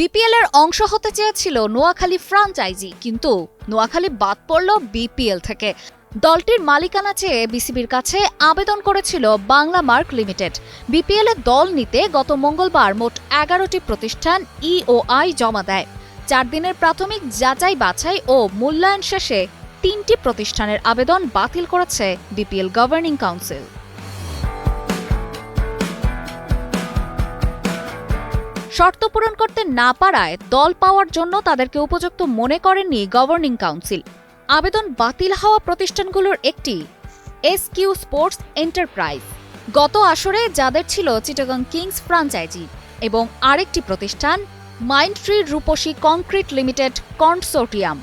BPL এর অংশ হতে চেয়েছিল নোয়াখালী ফ্রাঞ্চাইজি, কিন্তু নোয়াখালী বাদ পড়ল বিপিএল থেকে। দলটির মালিকানা চেয়ে বিসিবির কাছে আবেদন করেছিল বাংলা মার্ক লিমিটেড। বিপিএল এ দল নিতে গত মঙ্গলবার মোট এগারোটি প্রতিষ্ঠান ইওআই জমা দেয়। চার দিনের প্রাথমিক যাচাই বাছাই ও মূল্যায়ন শেষে তিনটি প্রতিষ্ঠানের আবেদন বাতিল করেছে বিপিএল গভর্নিং কাউন্সিল। শর্ত পূরণ করতে না পারায় দল পাওয়ার জন্য তাদেরকে উপযুক্ত মনে করেননি গভর্নিং কাউন্সিল। আবেদন বাতিল হওয়া প্রতিষ্ঠানগুলোর একটি এস কিউ স্পোর্টস এন্টারপ্রাইজ গত আসরে যাদের ছিল চিটাগং কিংস ফ্রাঞ্চাইজি এবং আরেকটি প্রতিষ্ঠান Mindtree Rupshi concrete limited consortium.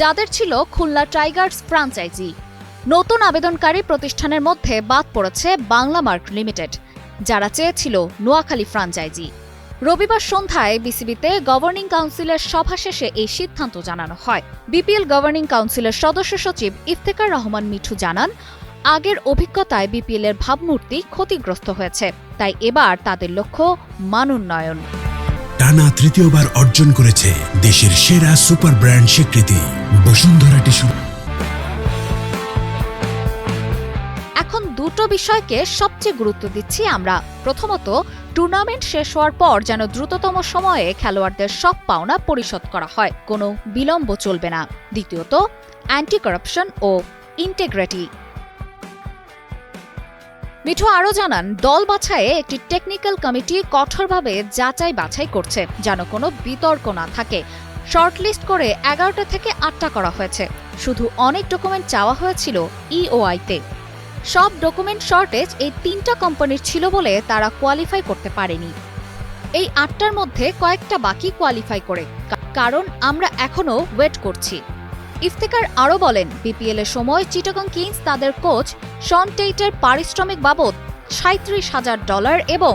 যাদের ছিল খুলনা টাইগার্স ফ্রাঞ্চাইজি। নতুন আবেদনকারী প্রতিষ্ঠানের মধ্যে বাদ পড়েছে বাংলা মার্ক লিমিটেড। যারা চেয়েছিল নোয়াখালী ফ্রাঞ্চাইজি। রবিবার সন্ধ্যায় বিসিবিতে গভর্নিং কাউন্সিলের সভা শেষে এই সিদ্ধান্ত জানানো হয়। বিপিএল গভর্নিং কাউন্সিলের সদস্য সচিব ইফতেকার রহমান মিঠু জানান, আগের অভিজ্ঞতায় বিপিএল এর ভাবমূর্তি ক্ষতিগ্রস্ত হয়েছে, তাই এবার তাদের লক্ষ্য মানোন্নয়ন। টানা তৃতীয়বার অর্জন করেছে দেশের সেরা সুপার ব্র্যান্ড স্বীকৃতি, বসুন্ধরা টিস্যু। এখন দুটো বিষয়কে সবচেয়ে গুরুত্ব দিচ্ছি আমরা। প্রথমত টুর্নামেন্ট শেষ হওয়ার পর যেন দ্রুততম সময়ে খেলোয়াড়দের সব পাওনা পরিশোধ করা হয়, কোনো বিলম্ব চলবে না। দ্বিতীয়ত অ্যান্টি করাপশন ও ইন্টেগ্রিটি মিঠু আরও জানান, দল বাছাইয়ে একটি টেকনিক্যাল কমিটি কঠোরভাবে যাচাই বাছাই করছে, যেন কোনো বিতর্ক না থাকে। শর্টলিস্ট করে এগারোটা থেকে আটটা করা হয়েছে। শুধু অনেক ডকুমেন্ট চাওয়া হয়েছিল ইওআইতে সব ডকুমেন্ট শর্টেজ এই তিনটা কোম্পানির ছিল বলে তারা কোয়ালিফাই করতে পারেনি। এই আটটার মধ্যে কয়েকটা বাকি কোয়ালিফাই করে কারণ আমরা এখনও ওয়েট করছি। ইফতেকার আরও বলেন বিপিএল এর সময় চিটাগং কিংস তাদের কোচ শন টেইটের পারিশ্রমিক বাবদ সাঁত্রিশ হাজার ডলার এবং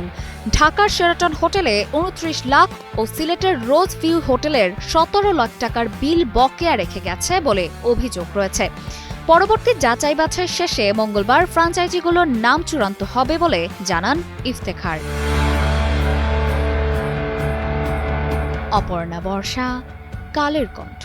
ঢাকার শেরাটন হোটেলে উনত্রিশ লাখ ও সিলেটের রোজ ভিউ হোটেলের সতেরো লাখ টাকার বিল বকেয়া রেখে গেছে বলে অভিযোগ রয়েছে। পরবর্তী যাচাই বাছাই শেষে মঙ্গলবার ফ্রাঞ্চাইজিগুলোর নাম চূড়ান্ত হবে বলে জানান ইফতেখার। অপর্ণা বর্ষা, কালের কণ্ঠ।